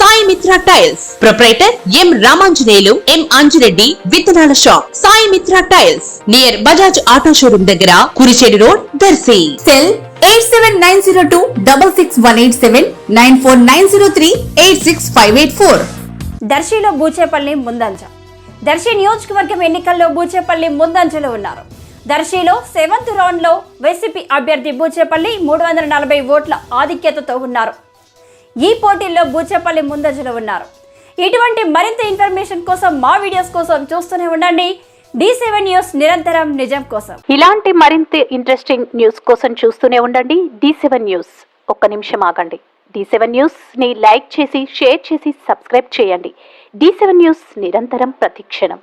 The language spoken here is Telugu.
Sai Mitra tiles. Proprietor M Ramanjaneyulu M Anjireddy విత్తనాల shop. Sai Mitra tiles. Near Bajaj auto showroom దగ్గర Kurichedu road Darsi. Cell eight seven nine zero two double six one eight seven nine four nine zero three eight six five eight four. దర్శిలో Buchepalli ముందంజ. దర్శి నియోజకవర్గం ఎన్నికల్లో బూచేపల్లి ముందంజలో ఉన్నారు. దర్శిలో సెవెంత్ రౌండ్లో వైసీపీ అభ్యర్థి బూచేపల్లి మూడు వందల నలభై ఓట్ల ఆధిక్యతతో ఉన్నారు. ఈ పోటీల్లో బూచేపల్లి ముందంజలో ఉన్నారు. ఇటువంటి మరింత ఇన్ఫర్మేషన్ కోసం మా వీడియోస్ కోసం చూస్తూనే ఉండండి. డి సెవెన్ న్యూస్ నిరంతరం నిజం కోసం. ఇలాంటి మరింత ఇంట్రెస్టింగ్ న్యూస్ కోసం చూస్తూనే ఉండండి. D seven news. ఒక్క నిమిషం ఆగండి. డి సెవెన్ న్యూస్ని లైక్ చేసి షేర్ చేసి సబ్స్క్రైబ్ చేయండి. డి సెవెన్ న్యూస్ నిరంతరం ప్రతిక్షణం.